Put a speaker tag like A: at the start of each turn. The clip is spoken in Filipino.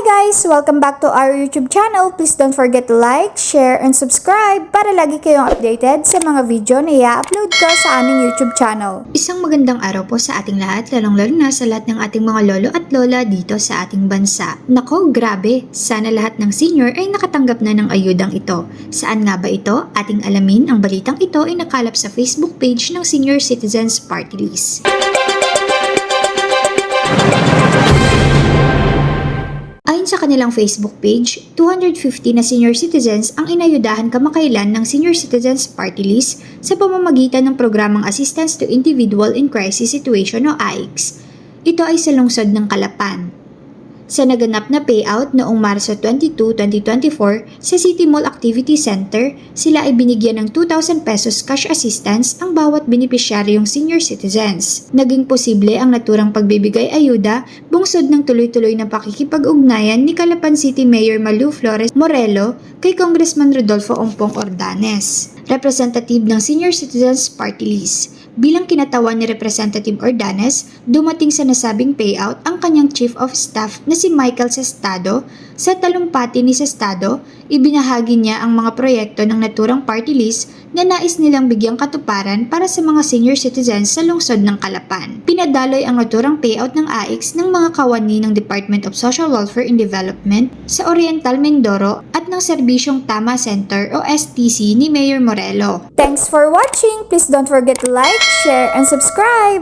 A: guys! Welcome back to our YouTube channel. Please don't forget to like, share, and subscribe para lagi kayong updated sa mga video na i-upload ko sa aming YouTube channel.
B: Isang magandang araw po sa ating lahat, lalong-lalo na sa lahat ng ating mga lolo at lola dito sa ating bansa. Nako, grabe! Sana lahat ng senior ay nakatanggap na ng ayudang ito. Saan nga ba ito? Ating alamin, ang balitang ito ay nakalap sa Facebook page ng Senior Citizens Party List. Kanilang Facebook page, 250 na senior citizens ang inayudahan kamakailan ng Senior Citizens Party List sa pamamagitan ng programang Assistance to Individual in Crisis Situation o AICS. Ito ay sa lungsod ng Kalapan. Sa naganap na payout noong Marso 22, 2024 sa City Mall Activity Center, sila ay binigyan ng 2,000 pesos cash assistance ang bawat benepisyaryong senior citizens. Naging posible ang naturang pagbibigay ayuda bungsod ng tuloy-tuloy na pakikipag-ugnayan ni Calapan City Mayor Malu Flores Morelo kay Congressman Rodolfo Ompong Ordanes, representative ng Senior Citizens Party List. Bilang kinatawan ni Representative Ordanes, dumating sa nasabing payout ang kanyang Chief of Staff na si Michael Sestado. Sa talumpati ni Sestado, ibinahagi niya ang mga proyekto ng naturang party list na nais nilang bigyang katuparan para sa mga senior citizens sa lungsod ng Kalapan. Pinadaloy ang naturang payout ng AIX ng mga kawani ng Department of Social Welfare and Development sa Oriental Mindoro at ng Serbisyong Tama Center o STC ni Mayor Morelo.
A: Thanks for watching! Please don't forget to like, share, and subscribe!